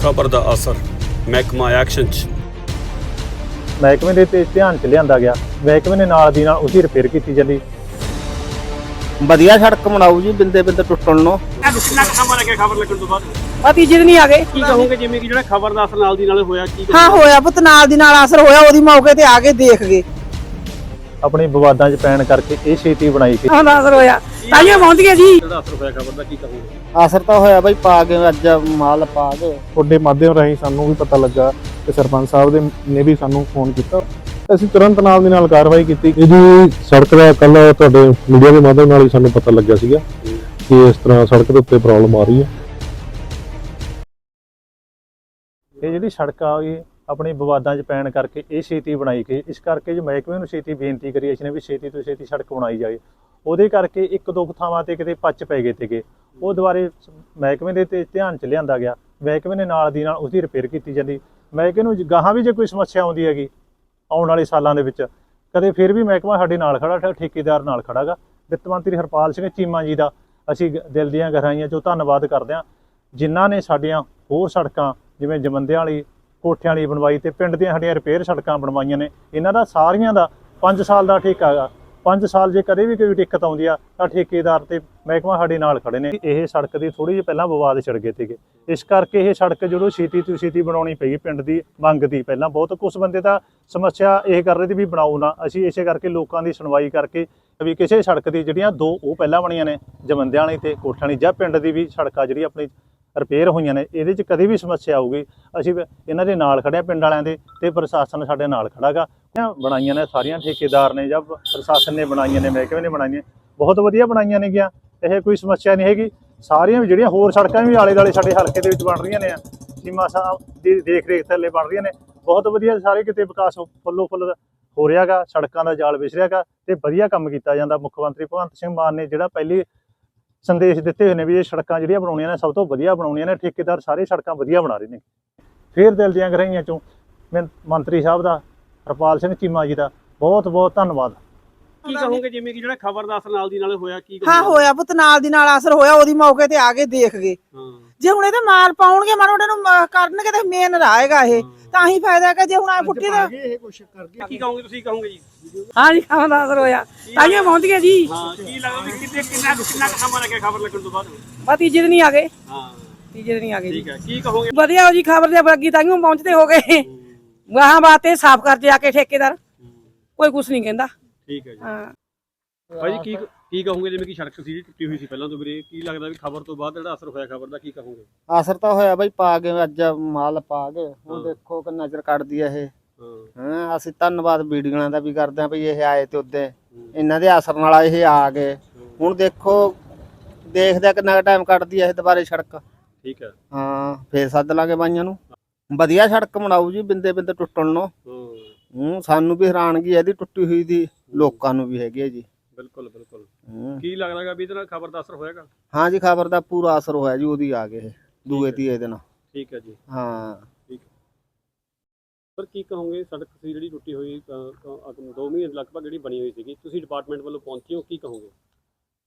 ਖਬਰ ਦਾ ਅਸਰ ਮਹਿਕਮਾ ਐਕਸ਼ਨ 'ਚ। ਮਹਿਕਮੇ ਦੇ ਤੇ ਧਿਆਨ ਚ ਲਿਆਂਦਾ ਗਿਆ। ਮਹਿਕਮੇ ਨੇ ਨਾਲ ਦੀ ਨਾਲ ਉਸਦੀ ਰਿਪੇਅਰ ਕੀਤੀ ਜਾਂਦੀ ਵਧੀਆ ਸੜਕ ਬਣਾਉ ਜੀ ਬਿੰਦੇ ਬਿੰਦੇ ਟੁੱਟਣ ਨੂੰ। ਕਿੰਨਾ ਸਮਾਂ ਲੱਗਿਆ ਖਬਰ ਲੱਗਣ ਤੋਂ ਬਾਅਦ। ਆ ਤੀਜੇ ਦਿਨ ਹੀ ਆ ਗਏ। ਕੀ ਕਹੋਗੇ ਜਿਵੇਂ ਕਿ ਜਿਹੜਾ ਖਬਰ ਦਾ ਅਸਰ ਨਾਲ ਦੀ ਨਾਲ ਹੋਇਆ ਕੀ ਹਾਂ ਹੋਇਆ ਪੁੱਤ ਨਾਲ ਦੀ ਨਾਲ ਅਸਰ ਹੋਇਆ ਉਹਦੀ ਮੌਕੇ ਤੇ ਆ ਕੇ ਦੇਖ ਗਏ। ਆਪਣੀ ਵਿਵਾਦਾਂ 'ਚ ਪੈਣ ਕਰਕੇ ਇਹ ਛੇਤੀ ਬਣਾਈ ਗਈ। ਹਾਂ ਅਸਰ ਹੋਇਆ ਤਾਈਓ ਪਹੁੰਚ ਗਏ ਜੀ। ਜਿਹੜਾ ਅਸਰ ਹੋਇਆ ਖਬਰ ਦਾ ਕੀ ਕਹੋਗੇ ਅਸਰ ਤਾਂ ਹੋਇਆ ਬਈ ਪਾ ਕੇ ਅੱਜ ਮਾਲ ਪਾ ਕੇ। ਤੁਹਾਡੇ ਮਾਧਿਅਮ ਰਾਹੀਂ ਸਾਨੂੰ ਵੀ ਪਤਾ ਲੱਗਾ ਕਿ ਸਰਪੰਚ ਸਾਹਿਬ ਦੇ ਨੇ ਵੀ ਸਾਨੂੰ ਫੋਨ ਕੀਤਾ। ਅਸੀਂ ਤੁਰੰਤ ਨਾਲ ਦੀ ਨਾਲ ਕਾਰਵਾਈ ਕੀਤੀ। ਇਹਦੀ ਸੜਕ ਦਾ ਕੱਲ ਤੁਹਾਡੇ ਮੀਡੀਆ ਦੇ ਮਾਧਿਅਮ ਨਾਲ ਹੀ ਸਾਨੂੰ ਪਤਾ ਲੱਗਿਆ ਸੀਗਾ ਕਿ ਇਸ ਤਰ੍ਹਾਂ ਸੜਕ ਦੇ ਉੱਤੇ ਪ੍ਰੋਬਲਮ ਆ ਰਹੀ ਹੈ। ਇਹ ਜਿਹੜੀ ਸੜਕ ਆ ਇਹ ਆਪਣੇ ਵਿਵਾਦਾਂ 'ਚ ਪੈਣ ਕਰਕੇ ਇਹ ਛੇਤੀ ਬਣਾਈ ਗਈ। ਇਸ ਕਰਕੇ ਜੋ ਮਹਿਕਮੇ ਨੂੰ ਛੇਤੀ ਬੇਨਤੀ ਕਰੀ ਅਸੀਂ ਨੇ ਵੀ ਛੇਤੀ ਤੋਂ ਛੇਤੀ ਸੜਕ ਬਣਾਈ ਜਾਵੇ। ਉਹਦੇ ਕਰਕੇ ਇੱਕ ਦੋ ਕੁ ਥਾਵਾਂ ਤੇ ਕਿਤੇ ਪੱਚ ਪੈ ਗਏ ਤੇਗੇ ਉਹ ਦੁਬਾਰੇ ਸ- ਮਹਿਕਮੇ ਦੇ ਤੇ ਧਿਆਨ 'ਚ ਲਿਆਂਦਾ ਗਿਆ। ਮਹਿਕਮੇ ਨੇ ਨਾਲ ਦੀ ਨਾਲ ਉਸਦੀ ਰਿਪੇਅਰ ਕੀਤੀ ਜਾਂਦੀ। ਮਹਿਕਮੇ ਨੂੰ ਗਾਹਾਂ ਵੀ ਜੇ ਕੋਈ ਸਮੱਸਿਆ ਆਉਂਦੀ ਹੈਗੀ, ਆਉਣ ਵਾਲੇ ਸਾਲਾਂ ਦੇ ਵਿੱਚ, ਕਦੇ ਫਿਰ ਵੀ ਮਹਿਕਮਾ ਸਾਡੇ ਨਾਲ ਖੜਾ ਠੇਕੇਦਾਰ ਨਾਲ ਖੜਾਗਾ। ਵਿੱਤ ਮੰਤਰੀ ਹਰਪਾਲ ਸਿੰਘ ਚੀਮਾ ਜੀ ਦਾ ਅਸੀਂ ਗ- ਦਿਲ ਦੀਆਂ ਗਹਿਰਾਈਆਂ 'ਚੋਂ ਧੰਨਵਾਦ ਕਰਦੇ ਹਾਂ। ਜਿਨ੍ਹਾਂ ਨੇ ਸਾਡੀਆਂ ਹੋਰ ਸੜਕਾਂ, ਜਿਵੇਂ ਜਮੰਦਿਆਂ ਵਾਲੀ ਕੋਠਿਆਂ ਵਾਲੀ ਬਣਵਾਈ ਤੇ ਪਿੰਡ ਦੀਆਂ ਸਾਡੀਆਂ ਰਿਪੇਅਰ ਸੜਕਾਂ ਬਣਵਾਈਆਂ ਨੇ। ਇਹਨਾਂ ਦਾ ਸਾਰੀਆਂ ਦਾ 5 ਸਾਲ ਦਾ ਠੇਕਾ ਹੈਗਾ। 5 ਸਾਲ ਜੇ ਕਦੇ ਵੀ ਕੋਈ ਦਿੱਕਤ ਆਉਂਦੀ ਆ, ਤਾਂ ਠੇਕੇਦਾਰ ਤੇ ਮਹਿਕਮਾ ਸਾਡੇ ਨਾਲ ਖੜੇ ਨੇ। ਇਹ ਸੜਕ ਦੀ ਥੋੜੀ ਜਿਹੀ ਪਹਿਲਾਂ ਵਿਵਾਦ ਛਿੜ ਗਏ ਸੀਗੇ। ਇਸ ਕਰਕੇ ਇਹ ਸੜਕ ਜਦੋਂ ਛੇਤੀ ਤੋਂ ਛੇਤੀ ਬਣਾਉਣੀ ਪਈ ਪਿੰਡ ਦੀ ਮੰਗ ਦੀ, ਪਹਿਲਾਂ ਬਹੁਤ ਕੁਝ ਬੰਦੇ ਤਾਂ ਸਮੱਸਿਆ ਇਹ ਕਰ ਰਹੇ ਸੀ ਵੀ ਬਣਾਓ ਨਾ। ਅਸੀਂ ਇਸੇ ਕਰਕੇ ਲੋਕਾਂ ਦੀ ਸੁਣਵਾਈ ਕਰਕੇ ਵੀ ਕਿਸੇ ਸੜਕ ਦੀ ਜਿਹੜੀਆਂ ਦੋ ਉਹ ਪਹਿਲਾਂ ਬਣੀਆਂ ਨੇ ਜਮੰਦਿਆਂ ਵਾਲੀ ਤੇ ਕੋਠਾਂ ਵਾਲੀ ਜਾਂ ਪਿੰਡ ਦੀ ਵੀ ਸੜਕ ਆ ਜਿਹੜੀ ਆਪਣੀ ਰਿਪੇਅਰ ਹੋਈਆਂ ਨੇ, ਇਹਦੇ 'ਚ ਕਦੇ ਵੀ ਸਮੱਸਿਆ ਆਊਗੀ। ਅਸੀਂ ਇਹਨਾਂ ਦੇ ਨਾਲ ਖੜਿਆ ਪਿੰਡ ਵਾਲਿਆਂ ਦੇ ਤੇ ਪ੍ਰਸ਼ਾਸਨ ਸਾਡੇ ਨਾਲ ਖੜਾਗਾ ਬਣਾਈਆਂ ਨੇ, ਸਾਰੀਆਂ ਠੇਕੇਦਾਰ ਨੇ ਜਾਂ ਪ੍ਰਸ਼ਾਸਨ ਨੇ ਬਣਾਈਆਂ ਨੇ, ਮਹਿਕਮੇ ਨੇ ਬਣਾਈਆਂ ਬਹੁਤ ਵਧੀਆ ਬਣਾਈਆਂ ਨੇ ਗਿਆ। ਇਹ ਕੋਈ ਸਮੱਸਿਆ ਨਹੀਂ ਹੈਗੀ। ਸਾਰੀਆਂ ਵੀ ਜਿਹੜੀਆਂ ਹੋਰ ਸੜਕਾਂ ਵੀ ਆਲੇ ਦੁਆਲੇ ਸਾਡੇ ਹਲਕੇ ਦੇ ਵਿੱਚ ਬਣ ਰਹੀਆਂ ਨੇ ਸੀਮਾ ਸਾਹਿਬ ਦੀ ਦੇਖ ਰੇਖ ਥੱਲੇ ਬਣ ਰਹੀਆਂ ਨੇ। ਬਹੁਤ ਵਧੀਆ ਸਾਰੇ ਕਿਤੇ ਵਿਕਾਸ ਫੁੱਲੋ ਫੁੱਲ ਹੋ ਰਿਹਾਗਾ ਸੜਕਾਂ ਦਾ ਜਾਲ ਵਿਛ ਰਿਹਾਗਾ ਤੇ ਵਧੀਆ ਕੰਮ ਕੀਤਾ ਜਾਂਦਾ। ਮੁੱਖ ਮੰਤਰੀ ਭਗਵੰਤ ਸਿੰਘ ਮਾਨ ਨੇ ਜਿਹੜਾ ਪਹਿਲੀ ਸੰਦੇਸ਼ ਦਿੱਤੇ ਹੋਏ ਨੇ ਵੀ ਇਹ ਸੜਕਾਂ ਜਿਹੜੀਆਂ ਬਣਾਉਣੀਆਂ ਨੇ ਸਭ ਤੋਂ ਵਧੀਆ ਬਣਾਉਣੀਆਂ ਨੇ, ਠੇਕੇਦਾਰ ਸਾਰੇ ਸੜਕਾਂ ਵਧੀਆ ਬਣਾ ਰਹੇ ਨੇ। ਫੇਰ ਦਿਲ ਦੀਆਂ ਗਹਿਰਾਈਆਂ ਚੋਂ ਮੈਂ ਮੰਤਰੀ ਸਾਹਿਬ ਦਾ, ਹਰਪਾਲ ਸਿੰਘ ਚੀਮਾ ਜੀ ਦਾ ਬਹੁਤ ਬਹੁਤ ਧੰਨਵਾਦ। ਕੀ ਕਹੋਗੇ ਜਿਵੇਂ ਕਿ ਜਿਹੜਾ ਖਬਰ ਦਾ ਅਸਰ ਨਾਲ ਦੀ ਨਾਲ ਹੋਇਆ ਕੀ ਹਾਂ ਹੋਇਆ ਪੁੱਤ ਨਾਲ ਦੀ ਨਾਲ ਅਸਰ ਹੋਇਆ ਉਹਦੀ ਮੌਕੇ ਤੇ ਆ ਕੇ ਦੇਖ ਗਏ। ਹਾਂ। ਜੇ ਹੁਣ ਇਹਦੇ ਮਾਲ ਪਾਉਣਗੇ ਮਾਨੋੜੇ ਨੂੰ ਮ- ਕਰਨਗੇ ਤੇ ਮੇਨ ਰਾਹੇਗਾ ਇਹ। ਤਾਂ ਹੀ ਫਾਇਦਾ ਕਿ ਜੇ ਹੁਣ ਆ ਫੁੱਟੀ ਦਾ ਕੀ ਕਹੋਗੇ ਤੁਸੀਂ ਕਹੋਗੇ ਜੀ? ਹਾਂ ਜੀ ਖਾਣ ਦਾ ਅਸਰ ਹੋਇਆ। ਤਾਈਓ ਪਹੁੰਚ ਗਏ ਜੀ। ਹਾਂ ਕੀ ਲੱਗਦਾ ਵੀ ਕਿਤੇ ਕਿੰਨਾ ਕਿੰਨਾ ਕੁ ਸਮਾਂ ਲੱਗਿਆ ਖਬਰ ਲੱਗਣ ਤੋਂ ਬਾਅਦ? ਬਾ ਤੀਜੇ ਦਿਨ ਹੀ ਆ ਗਏ। ਹਾਂ। ਤੀਜੇ ਦਿਨ ਹੀ ਆ ਗਏ ਜੀ। ਠੀਕ ਹੈ ਕੀ ਕਹੋਗੇ? ਵਧੀਆ ਹੋ ਜੀ ਖਬਰ ਦੇ ਬੱਗੀ ਤਾਈਓ ਪਹੁੰਚਦੇ ਹੋ। ਗਏ ਵਾਹਾਂ ਬਾਤੇ ਸਾਫ਼ ਕਰ ਜਾ ਕੇ ਠੇਕੇਦਾਰ। ਕੋਈ ਕੁਛ ਨਹੀਂ ਕਹਿੰਦਾ। ਠੀਕ ਹੈ ਜੀ। ਹਾਂ। ਭਾਈ ਜੀ ਕੀ ਕੀ ਕਹੋਗੇ? ਜਿਵੇਂ ਕਿ ਸੜਕ ਸੀ ਟੁੱਟੀ ਹੋਈ ਸੀ ਪਹਿਲਾਂ ਤੋਂ ਵੀਰੇ ਕੀ ਲੱਗਦਾ ਵੀ ਖਬਰ ਤੋਂ ਬਾਅਦ ਜਿਹੜਾ ਅਸਰ ਹੋਇਆ ਖਬਰ ਦਾ ਕੀ ਕਹੋਗੇ? ਅਸਰ ਤਾਂ ਹੋਇਆ ਬਈ ਪਾ ਕੇ ਅੱਜ ਮਾਲ ਪਾ ਕੇ ਹੁਣ ਦੇਖੋ ਕਿ ਨਜ਼ਰ ਕੱਢਦੀ ਆ ਇਹ। ਹਾਂ। ਅਸੀਂ ਧੰਨਵਾਦ ਵੀਡੀਓਆਂ ਦਾ ਵੀ ਕਰਦੇ ਆ ਵੀ ਇਹ ਆਏ ਤੇ ਉੱਦੇ। ਇਹਨਾਂ ਦੇ ਅਸਰ ਨਾਲ ਇਹ ਆ ਗਏ। ਹੁਣ ਦੇਖੋ ਦੇਖਦੇ ਕਿੰਨਾ ਟਾਈਮ ਕੱਢਦੀ ਆ ਇਹ ਦੁਬਾਰੇ ਸੜਕ। ਠੀਕ ਹੈ। ਹਾਂ ਫੇਰ ਸੱਦ ਲਾਂਗੇ ਬਾਈਆਂ ਨੂੰ। ਵਧੀਆ ਸੜਕ ਬਣਾਉ ਜੀ ਬਿੰਦੇ ਬਿੰਦੇ ਟੁੱਟਣ ਨੂੰ। ਹਾਂ ਸਾਨੂੰ ਵੀ ਹੈਰਾਨਗੀ ਇਹਦੀ ਟੁੱਟੀ ਹੋਈ ਦੀ ਲੋਕਾਂ ਨੂੰ ਵੀ ਹੈਗੀ ਹੈ ਜੀ। ਬਿਲਕੁਲ ਬਿਲਕੁਲ। ਹੂੰ। ਕੀ ਲੱਗਦਾਗਾ ਵੀ ਇਹਦੇ ਨਾਲ ਖਬਰ ਦਾ ਅਸਰ ਹੋਏਗਾ ਹਾਂ ਜੀ ਖਬਰ ਦਾ ਪੂਰਾ ਅਸਰ ਹੋਇਆ ਜੀ ਉਹਦੀ ਆ ਗਏ ਦੂਏ ਤੀਏ ਦਿਨ। ਠੀਕ ਹੈ ਜੀ। ਹਾਂ। ਪਰ ਕੀ ਕਹੋਗੇ ਸੜਕ ਸੀ ਜਿਹੜੀ ਟੁੱਟੀ ਹੋਈ 2 ਮਹੀਨੇ ਲਗਭਗ ਜਿਹੜੀ ਬਣੀ ਹੋਈ ਸੀਗੀ ਤੁਸੀਂ ਡਿਪਾਰਟਮੈਂਟ ਵੱਲੋਂ ਪਹੁੰਚੇ ਹੋ ਕੀ ਕਹੋਗੇ?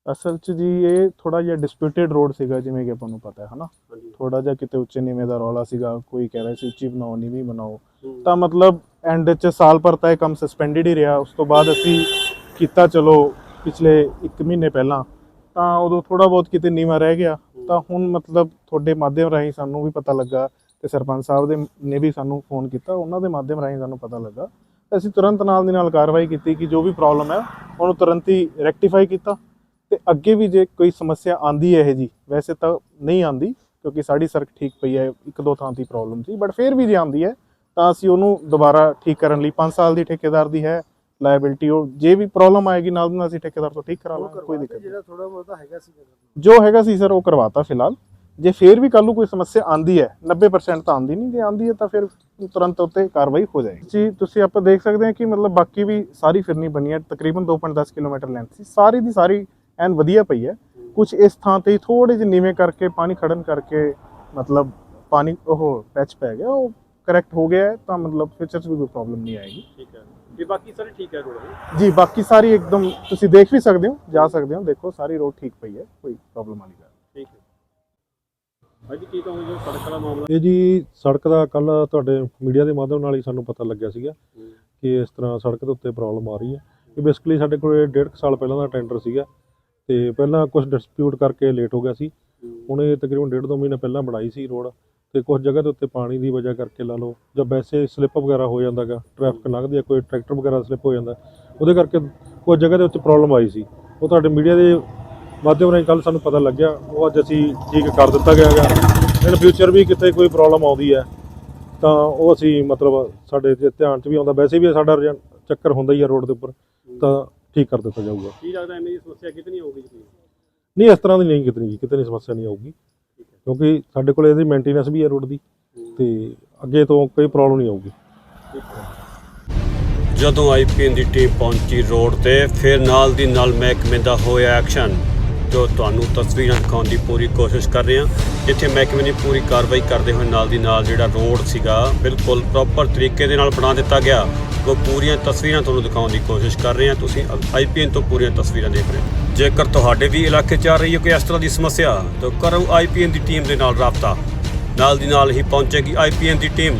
ਅਸਲ 'ਚ ਜੀ ਇਹ ਥੋੜਾ ਜਿਹਾ ਡਿਸਪਿਊਟਡ ਰੋਡ ਸੀਗਾ ਜਿਵੇਂ ਕਿ ਆਪਾਂ ਨੂੰ ਪਤਾ ਹੈ ਹਨਾ? ਹਾਂਜੀ। ਥੋੜਾ ਜਿਹਾ ਕਿਤੇ ਉੱਚੇ ਨੀਵੇਂ ਦਾ ਰੌਲਾ ਸੀਗਾ ਕੋਈ ਕਹਿ ਰਿਹਾ ਸੀ ਉੱਚੀ ਬਣਾਓ ਨੀਵੀਂ ਬਣਾਓ। ਹੂੰ। ਤਾਂ ਮਤਲਬ ਐਂਡ 'ਚ ਸਾਲ ਭਰ ਤਾਂ ਇਹ ਕੰਮ ਸਸਪੈਂਡਡ ਹੀ ਰਿਹਾ। ਉਸ ਤੋਂ ਬਾਅਦ ਅਸੀਂ ਕੀਤਾ, ਚਲੋ, ਪਿਛਲੇ 1 ਮਹੀਨੇ ਪਹਿਲਾਂ। ਤਾਂ ਉਦੋਂ ਥੋੜਾ ਬਹੁਤ ਕਿਤੇ ਨੀਵਾਂ ਰਹਿ ਗਿਆ। ਤਾਂ ਹੁਣ ਮਤਲਬ ਤੁਹਾਡੇ ਮਾਧਿਅਮ ਰਾਹੀਂ ਸਾਨੂੰ ਵੀ ਪਤਾ ਲੱਗਾ ਤੇ ਸਰਪੰਚ ਸਾਹਿਬ ਦੇ ਨੇ ਵੀ ਸਾਨੂੰ ਫੋਨ ਕੀਤਾ। ਉਹਨਾਂ ਦੇ ਮਾਧਿਅਮ ਰਾਹੀਂ ਸਾਨੂੰ ਪਤਾ ਲੱਗਾ। ਅਸੀਂ ਤੁਰੰਤ ਨਾਲ ਦੀ ਨਾਲ ਕਾਰਵਾਈ ਕੀਤੀ ਕਿ ਜੋ ਵੀ ਪ੍ਰੋਬਲਮ ਹੈ, ਉਹਨੂੰ ਤੁਰੰਤ ਹੀ ਰੈਕਟੀਫਾਈ ਕੀਤਾ। ਤੇ ਅੱਗੇ ਵੀ ਜੇ ਕੋਈ ਸਮੱਸਿਆ ਆਂਦੀ ਹੈ ਇਹ ਜੀ, ਵੈਸੇ ਤਾਂ ਨਹੀਂ ਆਂਦੀ, ਕਿਉਂਕਿ ਸਾਡੀ ਸੜਕ ਠੀਕ ਪਈ ਹੈ, ਇੱਕ ਦੋ ਥਾਂ ਦੀ ਪ੍ਰੋਬਲਮ ਸੀ ਬਟ ਫਿਰ ਵੀ ਜੇ ਆਂਦੀ ਹੈ ਤਾਂ ਅਸੀਂ ਉਹਨੂੰ ਦੁਬਾਰਾ ਠੀਕ ਕਰਨ ਲਈ 5 ਸਾਲ ਦੀ ਠੇਕੇਦਾਰ ਦੀ ਹੈ ਲਾਇਬਿਲਟੀ ਉਹ ਜੇ ਵੀ ਪ੍ਰੋਬਲਮ ਆਏਗੀ ਨਾਲ ਨਾਲ ਅਸੀਂ ਠੇਕੇਦਾਰ ਤੋਂ ਠੀਕ ਕਰਾ ਲਾਂਗੇ ਕੋਈ ਦਿੱਕਤ ਨਹੀਂ ਥੋੜਾ ਬਹੁਤਾ ਹੈਗਾ ਸੀ ਜੋ ਹੈਗਾ ਸੀ ਸਰ ਉਹ ਕਰਵਾਤਾ ਫਿਲਹਾਲ। ਜੇ ਫਿਰ ਵੀ ਕੱਲ ਨੂੰ ਕੋਈ ਸਮੱਸਿਆ ਆਂਦੀ ਹੈ 90% ਤਾਂ ਆਂਦੀ ਨਹੀਂ ਜੇ ਆਂਦੀ ਹੈ ਤਾਂ ਫਿਰ ਤੁਰੰਤ ਉੱਤੇ ਕਾਰਵਾਈ ਹੋ ਜਾਏਗੀ। ਜੀ ਤੁਸੀਂ ਆਪਾਂ ਦੇਖ ਸਕਦੇ ਹਾਂ ਕਿ ਮਤਲਬ ਬਾਕੀ ਵੀ ਸਾਰੀ ਫਿਰਨੀ ਬਣੀ ਹੈ ਤਕਰੀਬਨ 2.10 ਕਿਲੋਮੀਟਰ ਲੈਂਥ ਸੀ। ਸਾਰੀ ਦੀ ਸਾਰੀ ਐਨ ਵਧੀਆ ਪਈ ਹੈ। ਕੁਝ ਇਸ ਥਾਂ ਤੇ ਥੋੜੇ ਜਿਹੇ ਨੀਵੇਂ ਕਰਕੇ ਪਾਣੀ ਖੜਨ ਕਰਕੇ ਮਤਲਬ ਪਾਣੀ ਉਹ ਪੈਚ ਪੈ ਗਿਆ ਉਹ ਕਰੈਕਟ ਹੋ ਗਿਆ ਹੈ ਤਾਂ ਮਤਲਬ ਫਿਊਚਰ 'ਚ ਵੀ ਕੋਈ ਪ੍ਰੋਬਲਮ ਨਹੀਂ ਆਏਗੀ। ਠੀਕ ਹੈ। ਜੀ ਬਾਕੀ ਸਾਰੇ ਠੀਕ ਹੈ ਰੋਡ ਜੀ ਬਾਕੀ ਸਾਰੀ ਇੱਕਦਮ ਤੁਸੀਂ ਦੇਖ ਵੀ ਸਕਦੇ ਹੋ ਜਾ ਸਕਦੇ ਹੋ ਦੇਖੋ ਸਾਰੀ ਰੋਡ ਠੀਕ ਪਈ ਹੈ ਕੋਈ ਪ੍ਰੋਬਲਮ ਵਾਲੀ ਗੱਲ ਨਹੀਂ। ਠੀਕ ਹੈ। ਭਾਈ ਜੀ ਕੀ ਕਹੋਗੇ ਜੋ ਸੜਕ ਵਾਲਾ ਮਾਮਲਾ? ਇਹ ਜੀ ਸੜਕ ਦਾ ਕੱਲ ਤੁਹਾਡੇ ਮੀਡੀਆ ਦੇ ਮਾਧਿਅਮ ਨਾਲ ਹੀ ਸਾਨੂੰ ਪਤਾ ਲੱਗਿਆ ਸੀਗਾ ਕਿ ਇਸ ਤਰ੍ਹਾਂ ਸੜਕ ਦੇ ਉੱਤੇ ਪ੍ਰੋਬਲਮ ਆ ਰਹੀ ਹੈ। ਇਹ ਬੇਸਿਕਲੀ ਸਾਡੇ ਕੋਲ ਡੇਢ ਕੁ ਸਾਲ ਪਹਿਲਾਂ ਦਾ ਟੈਂਡਰ ਸੀਗਾ ਤੇ ਪਹਿਲਾਂ ਕੁਝ ਡਿਸਪਿਊਟ ਕਰਕੇ ਲੇਟ ਹੋ ਗਿਆ ਸੀ। ਹੁਣ ਇਹ ਤਕਰੀਬਨ ਡੇਢ ਦੋ ਮਹੀਨੇ ਪਹਿਲਾਂ ਬਣਾਈ ਸੀ ਰੋਡ ਤੇ ਕੁਝ ਜਗ੍ਹਾ ਦੇ ਉੱਤੇ ਪਾਣੀ ਦੀ ਵਜ੍ਹਾ ਕਰਕੇ ਲਾ ਲਓ ਜਾਂ ਵੈਸੇ ਸਲਿੱਪ ਵਗੈਰਾ ਹੋ ਜਾਂਦਾਗਾ ਟ੍ਰੈਫਿਕ ਲੰਘਦੀ ਹੈ ਕੋਈ ਟਰੈਕਟਰ ਵਗੈਰਾ ਸਲਿੱਪ ਹੋ ਜਾਂਦਾ ਉਹਦੇ ਕਰਕੇ ਕੁਝ ਜਗ੍ਹਾ ਦੇ ਉੱਤੇ ਪ੍ਰੋਬਲਮ ਆਈ ਸੀ। ਉਹ ਤੁਹਾਡੇ ਮੀਡੀਆ ਦੇ ਮਾਧਿਅਮ ਰਾਹੀਂ ਕੱਲ ਸਾਨੂੰ ਪਤਾ ਲੱਗਿਆ ਉਹ ਅੱਜ ਅਸੀਂ ਠੀਕ ਕਰ ਦਿੱਤਾ ਗਿਆ ਹੈਗਾ। ਇਨ ਫਿਊਚਰ ਵੀ ਕਿਤੇ ਕੋਈ ਪ੍ਰੋਬਲਮ ਆਉਂਦੀ ਹੈ ਤਾਂ ਉਹ ਅਸੀਂ ਮਤਲਬ ਸਾਡੇ ਤੇ ਧਿਆਨ 'ਚ ਵੀ ਆਉਂਦਾ ਵੈਸੇ ਵੀ ਸਾਡਾ ਚੱਕਰ ਹੁੰਦਾ ਹੀ ਆ ਰੋਡ ਦੇ ਉੱਪਰ ਤਾਂ ਠੀਕ ਕਰ ਦਿੱਤਾ ਜਾਊਗਾ। ਕੀ ਲੱਗਦਾ ਐਵੇਂ ਦੀ ਸਮੱਸਿਆ ਕਿਤਨੀ ਹੋਊਗੀ ਜੀ? ਨਹੀਂ ਇਸ ਤਰ੍ਹਾਂ ਦੀ ਨਹੀਂ ਕਿਤਨੀ ਜੀ ਕਿਤੇ ਨਹੀਂ ਸਮੱਸਿਆ ਨਹੀਂ ਆਊਗੀ। ਕਿਉਂਕਿ ਸਾਡੇ ਕੋਲ ਇਹਦੀ ਮੇਨਟੇਨੈਂਸ ਵੀ ਹੈ ਰੋਡ ਦੀ ਤੇ ਅੱਗੇ ਤੋਂ ਕੋਈ ਪ੍ਰੋਬਲਮ ਨਹੀਂ ਆਊਗੀ। ਜਦੋਂ ਆਈਪੀਐਨ ਦੀ ਟੀਮ ਪਹੁੰਚੀ ਰੋਡ ਤੇ, ਫਿਰ ਨਾਲ ਦੀ ਨਾਲ ਮਹਿਕਮੇ ਦਾ ਹੋਇਆ ਐਕਸ਼ਨ। ਜੋ ਤੁਹਾਨੂੰ ਤਸਵੀਰਾਂ ਦਿਖਾਉਣ ਦੀ ਪੂਰੀ ਕੋਸ਼ਿਸ਼ ਕਰ ਰਹੇ ਹਾਂ। ਜਿੱਥੇ ਮਹਿਕਮੇ ਨੇ ਪੂਰੀ ਕਾਰਵਾਈ ਕਰਦੇ ਹੋਏ ਨਾਲ ਦੀ ਨਾਲ ਜਿਹੜਾ ਰੋਡ ਸੀਗਾ, ਬਿਲਕੁਲ ਪ੍ਰੋਪਰ ਤਰੀਕੇ ਦੇ ਨਾਲ ਬਣਾ ਦਿੱਤਾ ਗਿਆ। ਉਹ ਪੂਰੀਆਂ ਤਸਵੀਰਾਂ ਤੁਹਾਨੂੰ ਦਿਖਾਉਣ ਦੀ ਕੋਸ਼ਿਸ਼ ਕਰ ਰਹੇ ਹਾਂ। ਤੁਸੀਂ ਆਈਪੀਐਨ ਤੋਂ ਪੂਰੀਆਂ ਤਸਵੀਰਾਂ ਦੇਖ ਰਹੇ ਹੋ। ਜੇਕਰ ਤੁਹਾਡੇ ਵੀ ਇਲਾਕੇ 'ਚ ਆ ਰਹੀ ਹੈ ਕੋਈ ਇਸ ਤਰ੍ਹਾਂ ਦੀ ਸਮੱਸਿਆ, ਤਾਂ ਕਰੋ ਆਈਪੀਐਨ ਦੀ ਟੀਮ ਦੇ ਨਾਲ ਰਾਬਤਾ। ਨਾਲ ਦੀ ਨਾਲ ਹੀ ਪਹੁੰਚੇਗੀ ਆਈਪੀਐਨ ਦੀ ਟੀਮ।